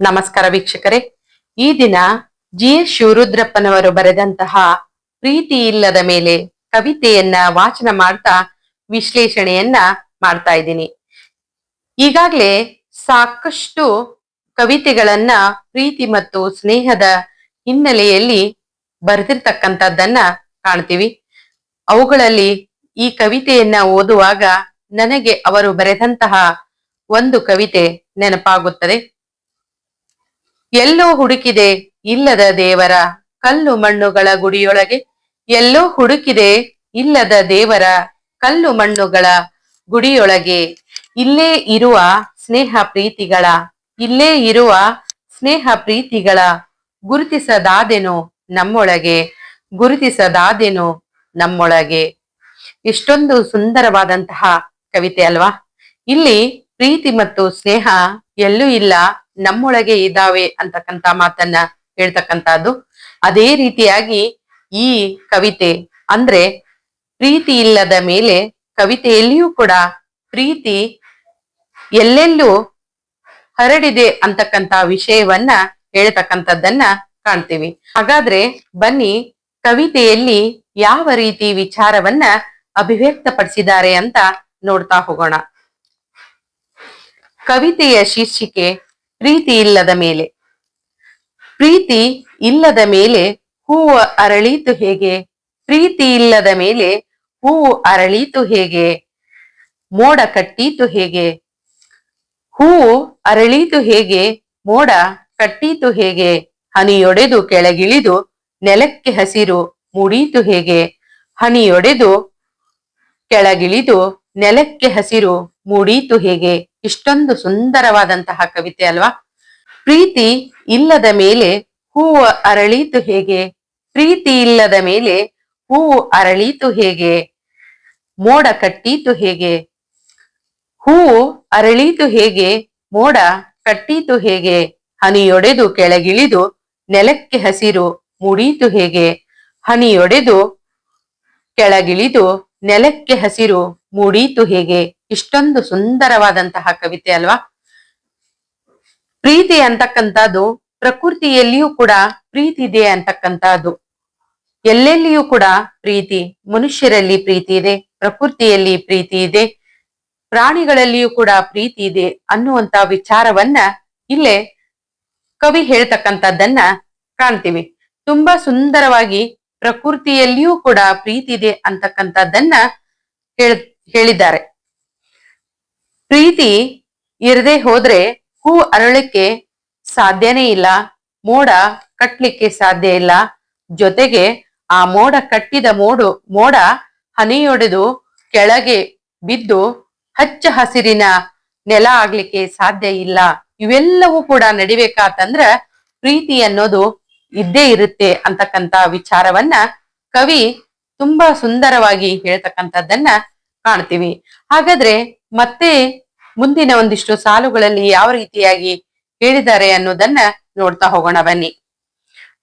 ನಮಸ್ಕಾರ ವೀಕ್ಷಕರೇ. ಈ ದಿನ ಜಿ ಎಸ್ ಶಿವರುದ್ರಪ್ಪನವರು ಬರೆದಂತಹ ಪ್ರೀತಿ ಇಲ್ಲದ ಮೇಲೆ ಕವಿತೆಯನ್ನ ವಾಚನ ಮಾಡ್ತಾ ವಿಶ್ಲೇಷಣೆಯನ್ನ ಮಾಡ್ತಾ ಇದ್ದೀನಿ. ಈಗಾಗ್ಲೇ ಸಾಕಷ್ಟು ಕವಿತೆಗಳನ್ನ ಪ್ರೀತಿ ಮತ್ತು ಸ್ನೇಹದ ಹಿನ್ನೆಲೆಯಲ್ಲಿ ಬರೆದಿರ್ತಕ್ಕಂಥದ್ದನ್ನ ಕಾಣ್ತೀವಿ. ಅವುಗಳಲ್ಲಿ ಈ ಕವಿತೆಯನ್ನ ಓದುವಾಗ ನನಗೆ ಅವರು ಬರೆದಂತಹ ಒಂದು ಕವಿತೆ ನೆನಪಾಗುತ್ತದೆ. ಎಲ್ಲೋ ಹುಡುಕಿದೆ ಇಲ್ಲದ ದೇವರ. ಕಲ್ಲು ಮಣ್ಣುಗಳ ಗುಡಿಯೊಳಗೆ ಎಲ್ಲೋ ಹುಡುಕಿದೆ ಇಲ್ಲದ ದೇವರ. ಕಲ್ಲು ಮಣ್ಣುಗಳ ಗುಡಿಯೊಳಗೆ ಇಲ್ಲೇ ಇರುವ ಸ್ನೇಹ ಪ್ರೀತಿಗಳ. ಇಲ್ಲೇ ಇರುವ ಸ್ನೇಹ ಪ್ರೀತಿಗಳ. ಗುರುತಿಸದಾದೆನು ನಮ್ಮೊಳಗೆ. ಗುರುತಿಸದಾದೆನು ನಮ್ಮೊಳಗೆ. ಇಷ್ಟೊಂದು ಸುಂದರವಾದಂತಹ ಕವಿತೆ ಅಲ್ವಾ? ಇಲ್ಲಿ ಪ್ರೀತಿ ಮತ್ತು ಸ್ನೇಹ ಎಲ್ಲೂ ಇಲ್ಲ. ನಮ್ಮೊಳಗೆ ಇದ್ದಾವೆ ಅಂತಕ್ಕಂತ ಮಾತನ್ನ ಹೇಳ್ತಕ್ಕಂತಹದ್ದು ಅದೇ ರೀತಿಯಾಗಿ ಈ ಕವಿತೆ ಅಂದ್ರೆ ಪ್ರೀತಿ ಇಲ್ಲದ ಮೇಲೆ ಕವಿತೆಯಲ್ಲಿಯೂ ಕೂಡ ಪ್ರೀತಿ ಎಲ್ಲೆಲ್ಲೂ ಹರಡಿದೆ ಅಂತಕ್ಕಂತ ವಿಷಯವನ್ನ ಹೇಳ್ತಕ್ಕಂಥದ್ದನ್ನ ಕಾಣ್ತೀವಿ. ಹಾಗಾದ್ರೆ ಬನ್ನಿ ಕವಿತೆಯಲ್ಲಿ ಯಾವ ರೀತಿ ವಿಚಾರವನ್ನ ಅಭಿವ್ಯಕ್ತಪಡಿಸಿದ್ದಾರೆ ಅಂತ ನೋಡ್ತಾ ಹೋಗೋಣ. ಕವಿತೆಯ ಶೀರ್ಷಿಕೆ ಪ್ರೀತಿ ಇಲ್ಲದ ಮೇಲೆ. ಪ್ರೀತಿ ಇಲ್ಲದ ಮೇಲೆ ಹೂವು ಅರಳೀತು ಹೇಗೆ? ಪ್ರೀತಿ ಇಲ್ಲದ ಮೇಲೆ ಹೂವು ಅರಳೀತು ಹೇಗೆ? ಮೋಡ ಕಟ್ಟೀತು ಹೇಗೆ? ಹೂವು ಅರಳೀತು ಹೇಗೆ? ಮೋಡ ಕಟ್ಟೀತು ಹೇಗೆ? ಹನಿಯೊಡೆದು ಕೆಳಗಿಳಿದು ನೆಲಕ್ಕೆ ಹಸಿರು ಮೂಡೀತು ಹೇಗೆ? ಹನಿಯೊಡೆದು ಕೆಳಗಿಳಿದು ನೆಲಕ್ಕೆ ಹಸಿರು ಮೂಡೀತು ಹೇಗೆ? ಇಷ್ಟೊಂದು ಸುಂದರವಾದಂತಹ ಕವಿತೆ ಅಲ್ವಾ? ಪ್ರೀತಿ ಇಲ್ಲದ ಮೇಲೆ ಹೂವು ಅರಳೀತು ಹೇಗೆ? ಪ್ರೀತಿ ಇಲ್ಲದ ಮೇಲೆ ಹೂವು ಅರಳೀತು ಹೇಗೆ? ಮೋಡ ಕಟ್ಟೀತು ಹೇಗೆ? ಹೂವು ಅರಳೀತು ಹೇಗೆ? ಮೋಡ ಕಟ್ಟೀತು ಹೇಗೆ? ಹನಿಯೊಡೆದು ಕೆಳಗಿಳಿದು ನೆಲಕ್ಕೆ ಹಸಿರು ಮೂಡೀತು ಹೇಗೆ? ಹನಿಯೊಡೆದು ಕೆಳಗಿಳಿದು ನೆಲಕ್ಕೆ ಹಸಿರು ಮೂಡೀತು ಹೇಗೆ? ಇಷ್ಟೊಂದು ಸುಂದರವಾದಂತಹ ಕವಿತೆ ಅಲ್ವಾ? ಪ್ರೀತಿ ಅಂತಕ್ಕಂಥದ್ದು ಪ್ರಕೃತಿಯಲ್ಲಿಯೂ ಕೂಡ ಪ್ರೀತಿ ಇದೆ ಅಂತಕ್ಕಂಥದ್ದು. ಎಲ್ಲೆಲ್ಲಿಯೂ ಕೂಡ ಪ್ರೀತಿ, ಮನುಷ್ಯರಲ್ಲಿ ಪ್ರೀತಿ ಇದೆ, ಪ್ರಕೃತಿಯಲ್ಲಿ ಪ್ರೀತಿ ಇದೆ, ಪ್ರಾಣಿಗಳಲ್ಲಿಯೂ ಕೂಡ ಪ್ರೀತಿ ಇದೆ ಅನ್ನುವಂತ ವಿಚಾರವನ್ನ ಇಲ್ಲೇ ಕವಿ ಹೇಳ್ತಕ್ಕಂಥದ್ದನ್ನ ಕಾಣ್ತೀವಿ. ತುಂಬಾ ಸುಂದರವಾಗಿ ಪ್ರಕೃತಿಯಲ್ಲಿಯೂ ಕೂಡ ಪ್ರೀತಿ ಇದೆ ಅಂತಕ್ಕಂಥದ್ದನ್ನ ಹೇಳ್, ಹೇಳಿದ್ದಾರೆ. ಪ್ರೀತಿ ಇರದೆ ಹೋದ್ರೆ ಹೂ ಅರಳಕ್ಕೆ ಸಾಧ್ಯನೇ ಇಲ್ಲ, ಮೋಡ ಕಟ್ಲಿಕ್ಕೆ ಸಾಧ್ಯ ಇಲ್ಲ. ಜೊತೆಗೆ ಆ ಮೋಡ ಕಟ್ಟಿದ ಮೋಡು, ಮೋಡ ಹನಿಯೊಡೆದು ಕೆಳಗೆ ಬಿದ್ದು ಹಚ್ಚ ಹಸಿರಿನ ನೆಲ ಆಗ್ಲಿಕ್ಕೆ ಸಾಧ್ಯ ಇಲ್ಲ. ಇವೆಲ್ಲವೂ ಕೂಡ ನಡಿಬೇಕಾತಂದ್ರ ಪ್ರೀತಿ ಅನ್ನೋದು ಇದ್ದೇ ಇರುತ್ತೆ ಅಂತಕ್ಕಂತ ವಿಚಾರವನ್ನ ಕವಿ ತುಂಬಾ ಸುಂದರವಾಗಿ ಹೇಳ್ತಕ್ಕಂಥದ್ದನ್ನ ಕಾಣ್ತೀವಿ. ಹಾಗಾದ್ರೆ ಮತ್ತೆ ಮುಂದಿನ ಒಂದಿಷ್ಟು ಸಾಲುಗಳಲ್ಲಿ ಯಾವ ರೀತಿಯಾಗಿ ಹೇಳಿದ್ದಾರೆ ಅನ್ನೋದನ್ನ ನೋಡ್ತಾ ಹೋಗೋಣ ಬನ್ನಿ.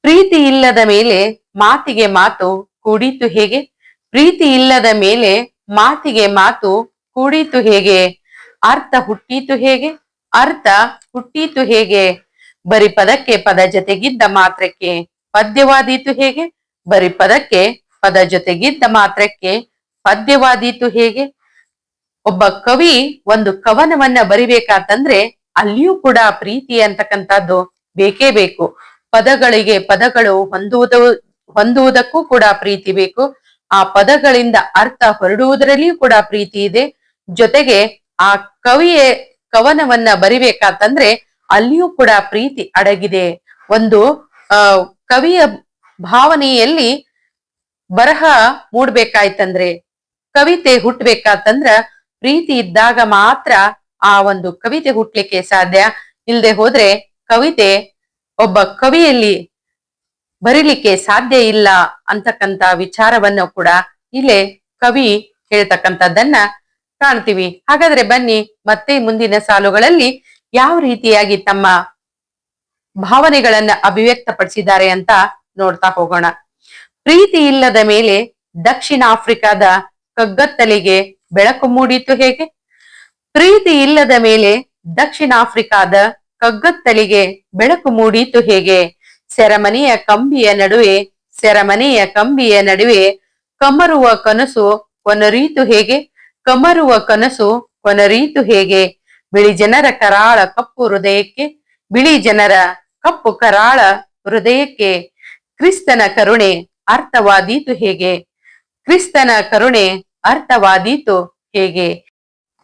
ಪ್ರೀತಿ ಇಲ್ಲದ ಮೇಲೆ ಮಾತಿಗೆ ಮಾತು ಕೂಡಿತು ಹೇಗೆ? ಪ್ರೀತಿ ಇಲ್ಲದ ಮೇಲೆ ಮಾತಿಗೆ ಮಾತು ಕೂಡಿತು ಹೇಗೆ? ಅರ್ಥ ಹುಟ್ಟೀತು ಹೇಗೆ? ಅರ್ಥ ಹುಟ್ಟೀತು ಹೇಗೆ? ಬರಿ ಪದಕ್ಕೆ ಪದ ಜೊತೆಗಿದ್ದ ಮಾತ್ರಕ್ಕೆ ಪದ್ಯವಾದೀತು ಹೇಗೆ? ಬರಿ ಪದಕ್ಕೆ ಪದ ಜೊತೆಗಿದ್ದ ಮಾತ್ರಕ್ಕೆ ಪದ್ಯವಾದೀತು ಹೇಗೆ? ಒಬ್ಬ ಕವಿ ಒಂದು ಕವನವನ್ನ ಬರಿಬೇಕಾತಂದ್ರೆ ಅಲ್ಲಿಯೂ ಕೂಡ ಪ್ರೀತಿ ಅಂತಕ್ಕಂಥದ್ದು ಬೇಕೇ ಬೇಕು. ಪದಗಳಿಗೆ ಪದಗಳು ಹೊಂದುವುದು, ಹೊಂದುವುದಕ್ಕೂ ಕೂಡ ಪ್ರೀತಿ ಬೇಕು. ಆ ಪದಗಳಿಂದ ಅರ್ಥ ಹೊರಡುವುದರಲ್ಲಿಯೂ ಕೂಡ ಪ್ರೀತಿ ಇದೆ. ಜೊತೆಗೆ ಆ ಕವಿಯ ಕವನವನ್ನ ಬರಿಬೇಕಾತಂದ್ರೆ ಅಲ್ಲಿಯೂ ಕೂಡ ಪ್ರೀತಿ ಅಡಗಿದೆ. ಒಂದು ಕವಿಯ ಭಾವನೆಯಲ್ಲಿ ಬರಹ ಮೂಡ್ಬೇಕಾಯ್ತಂದ್ರೆ, ಕವಿತೆ ಹುಟ್ಟಬೇಕಾತಂದ್ರ ಪ್ರೀತಿ ಇದ್ದಾಗ ಮಾತ್ರ ಆ ಒಂದು ಕವಿತೆ ಹುಟ್ಲಿಕ್ಕೆ ಸಾಧ್ಯ. ಇಲ್ಲದೆ ಹೋದ್ರೆ ಕವಿತೆ ಒಬ್ಬ ಕವಿಯಲ್ಲಿ ಬರೀಲಿಕ್ಕೆ ಸಾಧ್ಯ ಇಲ್ಲ ಅಂತಕ್ಕಂತ ವಿಚಾರವನ್ನು ಕೂಡ ಇಲ್ಲೇ ಕವಿ ಹೇಳ್ತಕ್ಕಂಥದ್ದನ್ನ ಕಾಣ್ತೀವಿ. ಹಾಗಾದ್ರೆ ಬನ್ನಿ, ಮತ್ತೆ ಮುಂದಿನ ಸಾಲುಗಳಲ್ಲಿ ಯಾವ ರೀತಿಯಾಗಿ ತಮ್ಮ ಭಾವನೆಗಳನ್ನ ಅಭಿವ್ಯಕ್ತಪಡಿಸಿದ್ದಾರೆ ಅಂತ ನೋಡ್ತಾ ಹೋಗೋಣ. ಪ್ರೀತಿ ಇಲ್ಲದ ಮೇಲೆ ದಕ್ಷಿಣ ಆಫ್ರಿಕಾದ ಕಗ್ಗತ್ತಲಿಗೆ ಬೆಳಕು ಮೂಡಿತು ಹೇಗೆ? ಪ್ರೀತಿ ಇಲ್ಲದ ಮೇಲೆ ದಕ್ಷಿಣ ಆಫ್ರಿಕಾದ ಕಗ್ಗತ್ತಲಿಗೆ ಬೆಳಕು ಮೂಡಿತು ಹೇಗೆ? ಸೆರಮನೆಯ ಕಂಬಿಯ ನಡುವೆ, ಸೆರಮನೆಯ ಕಂಬಿಯ ನಡುವೆ ಕಮರುವ ಕನಸು ಕೊನರೀತು ಹೇಗೆ? ಕಮರುವ ಕನಸು ಕೊನರೀತು ಹೇಗೆ? ಬಿಳಿ ಜನರ ಕರಾಳ ಕಪ್ಪು ಹೃದಯಕ್ಕೆ, ಬಿಳಿ ಜನರ ಕಪ್ಪು ಕರಾಳ ಹೃದಯಕ್ಕೆ ಕ್ರಿಸ್ತನ ಕರುಣೆ ಅರ್ಥವಾದೀತು ಹೇಗೆ? ಕ್ರಿಸ್ತನ ಕರುಣೆ ಅರ್ಥವಾದೀತು. ಹೇಗೆ?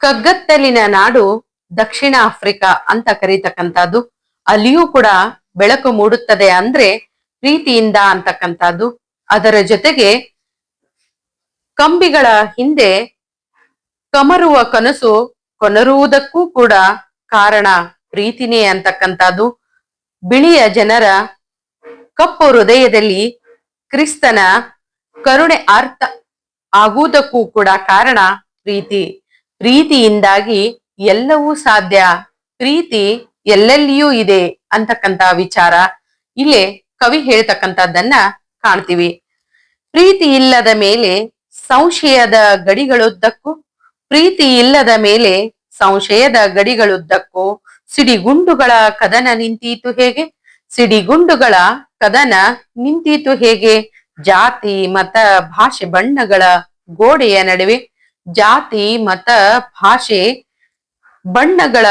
ಕಗ್ಗತ್ತಲಿನ ನಾಡು ದಕ್ಷಿಣ ಆಫ್ರಿಕಾ ಅಂತ ಕರೀತಕ್ಕಂಥದ್ದು. ಅಲ್ಲಿಯೂ ಕೂಡ ಬೆಳಕು ಮೂಡುತ್ತದೆ ಅಂದ್ರೆ ಪ್ರೀತಿಯಿಂದ ಅಂತಕ್ಕಂಥದ್ದು. ಅದರ ಜೊತೆಗೆ ಕಂಬಿಗಳ ಹಿಂದೆ ಕಮರುವ ಕನಸು ಕೊನರುವುದಕ್ಕೂ ಕೂಡ ಕಾರಣ ಪ್ರೀತಿನೇ ಅಂತಕ್ಕಂಥದ್ದು. ಬಿಳಿಯ ಜನರ ಕಪ್ಪು ಹೃದಯದಲ್ಲಿ ಕ್ರಿಸ್ತನ ಕರುಣೆ ಅರ್ಥ ಆಗುವುದಕ್ಕೂ ಕೂಡ ಕಾರಣ ಪ್ರೀತಿ. ಪ್ರೀತಿಯಿಂದಾಗಿ ಎಲ್ಲವೂ ಸಾಧ್ಯ. ಪ್ರೀತಿ ಎಲ್ಲೆಲ್ಲಿಯೂ ಇದೆ ಅಂತಕ್ಕಂತ ವಿಚಾರ. ಇಲ್ಲೇ ಕವಿ ಹೇಳ್ತಕ್ಕಂಥದ್ದನ್ನ ಕಾಣ್ತೀವಿ. ಪ್ರೀತಿ ಇಲ್ಲದ ಮೇಲೆ ಸಂಶಯದ ಗಡಿಗಳುದ್ದಕ್ಕೂ, ಪ್ರೀತಿ ಇಲ್ಲದ ಮೇಲೆ ಸಂಶಯದ ಗಡಿಗಳುದ್ದಕ್ಕೂ ಸಿಡಿಗುಂಡುಗಳ ಕದನ ನಿಂತೀತು ಹೇಗೆ? ಸಿಡಿಗುಂಡುಗಳ ಕದನ ನಿಂತೀತು ಹೇಗೆ? ಜಾತಿ, ಮತ, ಭಾಷೆ, ಬಣ್ಣಗಳ ಗೋಡೆಯ ನಡುವೆ ಜಾತಿ, ಮತ, ಭಾಷೆ, ಬಣ್ಣಗಳ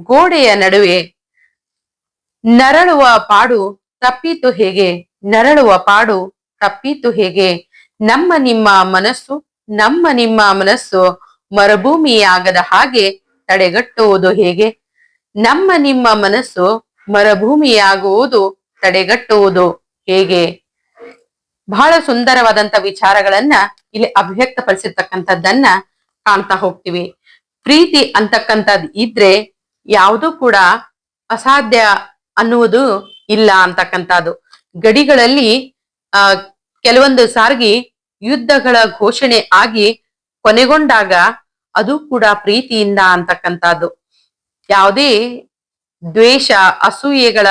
ಗೋಡೆಯ ನಡುವೆ ನರಳುವ ಪಾಡು ತಪ್ಪಿತು ಹೇಗೆ? ನರಳುವ ಪಾಡು ತಪ್ಪಿತು ಹೇಗೆ? ನಮ್ಮ ನಿಮ್ಮ ಮನಸ್ಸು, ನಮ್ಮ ನಿಮ್ಮ ಮನಸ್ಸು ಮರುಭೂಮಿಯಾಗದ ಹಾಗೆ ತಡೆಗಟ್ಟುವುದು ಹೇಗೆ? ನಮ್ಮ ನಿಮ್ಮ ಮನಸ್ಸು ಮರುಭೂಮಿಯಾಗುವುದು ತಡೆಗಟ್ಟುವುದು ಹೇಗೆ? ಬಹಳ ಸುಂದರವಾದಂತ ವಿಚಾರಗಳನ್ನ ಇಲ್ಲಿ ಅಭಿವ್ಯಕ್ತಪಡಿಸಿರ್ತಕ್ಕಂಥದ್ದನ್ನ ಕಾಣ್ತಾ ಹೋಗ್ತೀವಿ. ಪ್ರೀತಿ ಅಂತಕ್ಕಂಥದ್ ಇದ್ರೆ ಯಾವುದು ಕೂಡ ಅಸಾಧ್ಯ ಅನ್ನುವುದು ಇಲ್ಲ ಅಂತಕ್ಕಂಥದ್ದು. ಗಡಿಗಳಲ್ಲಿ, ಆ, ಕೆಲವೊಂದು ಸಾರ್ಗಿ ಯುದ್ಧಗಳ ಘೋಷಣೆ ಆಗಿ ಕೊನೆಗೊಂಡಾಗ ಅದು ಕೂಡ ಪ್ರೀತಿಯಿಂದ ಅಂತಕ್ಕಂಥದ್ದು. ಯಾವುದೇ ದ್ವೇಷ, ಅಸೂಯೆಗಳ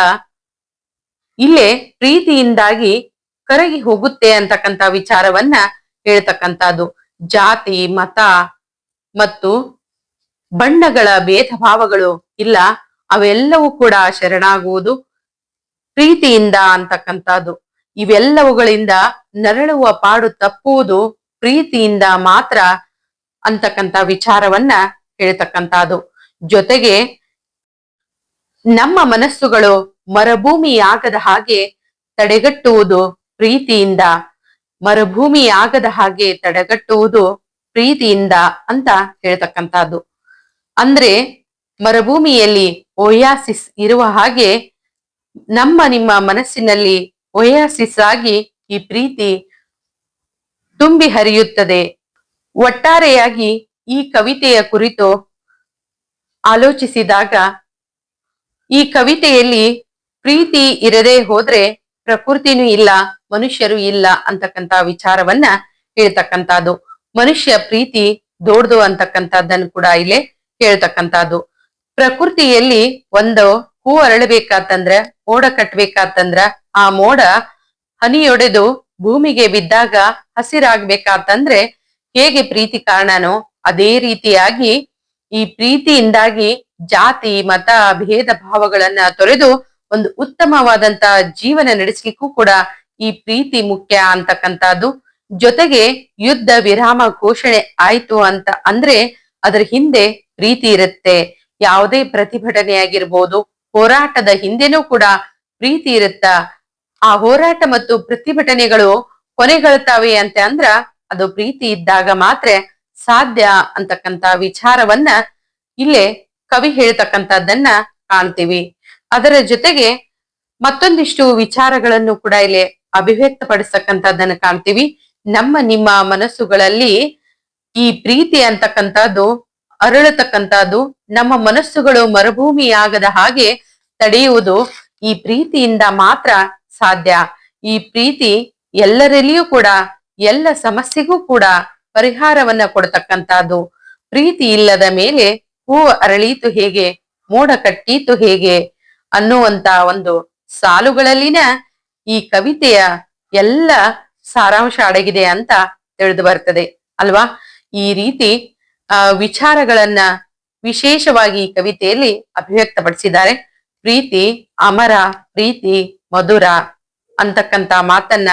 ಇಲ್ಲೇ ಪ್ರೀತಿಯಿಂದಾಗಿ ಕರಗಿ ಹೋಗುತ್ತೆ ಅಂತಕ್ಕಂತ ವಿಚಾರವನ್ನ ಹೇಳ್ತಕ್ಕಂಥದ್ದು. ಜಾತಿ, ಮತ ಮತ್ತು ಬಣ್ಣಗಳ ಭೇದ ಭಾವಗಳು ಇಲ್ಲ. ಅವೆಲ್ಲವೂ ಕೂಡ ಶರಣಾಗುವುದು ಪ್ರೀತಿಯಿಂದ ಅಂತಕ್ಕಂಥದ್ದು. ಇವೆಲ್ಲವುಗಳಿಂದ ನರಳುವ ಪಾಡು ತಪ್ಪುವುದು ಪ್ರೀತಿಯಿಂದ ಮಾತ್ರ ಅಂತಕ್ಕಂಥ ವಿಚಾರವನ್ನ ಹೇಳ್ತಕ್ಕಂಥದ್ದು. ಜೊತೆಗೆ ನಮ್ಮ ಮನಸ್ಸುಗಳು ಮರುಭೂಮಿಯಾಗದ ಹಾಗೆ ತಡೆಗಟ್ಟುವುದು ಪ್ರೀತಿಯಿಂದ ಮರುಭೂಮಿಯಾಗದ ಹಾಗೆ ತಡೆಗಟ್ಟುವುದು ಪ್ರೀತಿಯಿಂದ ಅಂತ ಹೇಳ್ತಕ್ಕಂಥದ್ದು. ಅಂದ್ರೆ ಮರುಭೂಮಿಯಲ್ಲಿ ಓಯಾಸಿಸ್ ಇರುವ ಹಾಗೆ ನಮ್ಮ ನಿಮ್ಮ ಮನಸ್ಸಿನಲ್ಲಿ ಓಯಾಸಿಸ್ ಆಗಿ ಈ ಪ್ರೀತಿ ತುಂಬಿ ಹರಿಯುತ್ತದೆ. ಒಟ್ಟಾರೆಯಾಗಿ ಈ ಕವಿತೆಯ ಕುರಿತು ಆಲೋಚಿಸಿದಾಗ ಈ ಕವಿತೆಯಲ್ಲಿ ಪ್ರೀತಿ ಇರದೇ ಹೋದ್ರೆ ಪ್ರಕೃತಿನೂ ಇಲ್ಲ, ಮನುಷ್ಯರು ಇಲ್ಲ ಅಂತಕ್ಕಂತ ವಿಚಾರವನ್ನ ಹೇಳ್ತಕ್ಕಂಥದ್ದು. ಮನುಷ್ಯ ಪ್ರೀತಿ ದೊಡ್ದು ಅಂತಕ್ಕಂಥದ್ದನ್ನು ಕೂಡ ಇಲ್ಲಿ ಹೇಳ್ತಕ್ಕಂಥದ್ದು. ಪ್ರಕೃತಿಯಲ್ಲಿ ಒಂದು ಹೂ ಅರಳಬೇಕಾತಂದ್ರ, ಮೋಡ ಕಟ್ಬೇಕಾತಂದ್ರ, ಆ ಮೋಡ ಹನಿಯೊಡೆದು ಭೂಮಿಗೆ ಬಿದ್ದಾಗ ಹಸಿರಾಗ್ಬೇಕಾತಂದ್ರೆ ಹೇಗೆ ಪ್ರೀತಿ ಕಾರಣನೋ ಅದೇ ರೀತಿಯಾಗಿ ಈ ಪ್ರೀತಿಯಿಂದಾಗಿ ಜಾತಿ, ಮತ, ಭೇದ ಭಾವಗಳನ್ನ ತೊರೆದು ಒಂದು ಉತ್ತಮವಾದಂತ ಜೀವನ ನಡೆಸಲಿಕ್ಕೂ ಕೂಡ ಈ ಪ್ರೀತಿ ಮುಖ್ಯ ಅಂತಕ್ಕಂಥದ್ದು. ಜೊತೆಗೆ ಯುದ್ಧ ವಿರಾಮ ಘೋಷಣೆ ಆಯ್ತು ಅಂತ ಅಂದ್ರೆ ಅದರ ಹಿಂದೆ ಪ್ರೀತಿ ಇರುತ್ತೆ. ಯಾವುದೇ ಪ್ರತಿಭಟನೆ ಆಗಿರ್ಬೋದು ಹೋರಾಟದ ಹಿಂದೆನೂ ಕೂಡ ಪ್ರೀತಿ ಇರುತ್ತ. ಆ ಹೋರಾಟ ಮತ್ತು ಪ್ರತಿಭಟನೆಗಳು ಕೊನೆಗಳ್ತಾವೆ ಅಂತ ಅಂದ್ರ ಅದು ಪ್ರೀತಿ ಇದ್ದಾಗ ಮಾತ್ರ ಸಾಧ್ಯ ಅಂತಕ್ಕಂತ ವಿಚಾರವನ್ನ ಇಲ್ಲೇ ಕವಿ ಹೇಳ್ತಕ್ಕಂಥದ್ದನ್ನ ಕಾಣ್ತೀವಿ. ಅದರ ಜೊತೆಗೆ ಮತ್ತೊಂದಿಷ್ಟು ವಿಚಾರಗಳನ್ನು ಕೂಡ ಇಲ್ಲಿ ಅಭಿವ್ಯಕ್ತಪಡಿಸ್ತಕ್ಕಂಥದ್ದನ್ನ ಕಾಣ್ತೀವಿ. ನಮ್ಮ ನಿಮ್ಮ ಮನಸ್ಸುಗಳಲ್ಲಿ ಈ ಪ್ರೀತಿ ಅಂತಕ್ಕಂಥದ್ದು, ಅರಳತಕ್ಕಂಥದ್ದು, ನಮ್ಮ ಮನಸ್ಸುಗಳು ಮರುಭೂಮಿಯಾಗದ ಹಾಗೆ ತಡೆಯುವುದು ಈ ಪ್ರೀತಿಯಿಂದ ಮಾತ್ರ ಸಾಧ್ಯ. ಈ ಪ್ರೀತಿ ಎಲ್ಲರಲ್ಲಿಯೂ ಕೂಡ, ಎಲ್ಲ ಸಮಸ್ಯೆಗೂ ಕೂಡ ಪರಿಹಾರವನ್ನ ಕೊಡತಕ್ಕಂಥದ್ದು. ಪ್ರೀತಿ ಇಲ್ಲದ ಮೇಲೆ ಹೂವು ಅರಳೀತು ಹೇಗೆ, ಮೋಡ ಕಟ್ಟೀತು ಹೇಗೆ ಅನ್ನುವಂತ ಒಂದು ಸಾಲುಗಳಲ್ಲಿನ ಈ ಕವಿತೆಯ ಎಲ್ಲ ಸಾರಾಂಶ ಅಡಗಿದೆ ಅಂತ ತಿಳಿದು ಬರ್ತದೆ, ಅಲ್ವಾ? ಈ ರೀತಿ, ಆ, ವಿಚಾರಗಳನ್ನ ವಿಶೇಷವಾಗಿ ಈ ಕವಿತೆಯಲ್ಲಿ ಅಭಿವ್ಯಕ್ತಪಡಿಸಿದ್ದಾರೆ. ಪ್ರೀತಿ, ಅಮರ, ಪ್ರೀತಿ, ಮಧುರ ಅಂತಕ್ಕಂತ ಮಾತನ್ನ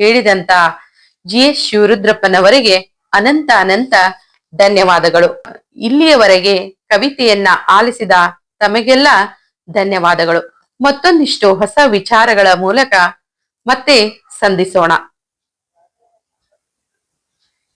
ಹೇಳಿದಂತ ಜಿ. ಎಸ್. ಶಿವರುದ್ರಪ್ಪನವರಿಗೆ ಅನಂತ ಅನಂತ ಧನ್ಯವಾದಗಳು. ಇಲ್ಲಿಯವರೆಗೆ ಕವಿತೆಯನ್ನ ಆಲಿಸಿದ ತಮಗೆಲ್ಲ ಧನ್ಯವಾದಗಳು. ಮತ್ತೊಂದಿಷ್ಟು ಹೊಸ ವಿಚಾರಗಳ ಮೂಲಕ ಮತ್ತೆ ಸಂಧಿಸೋಣ.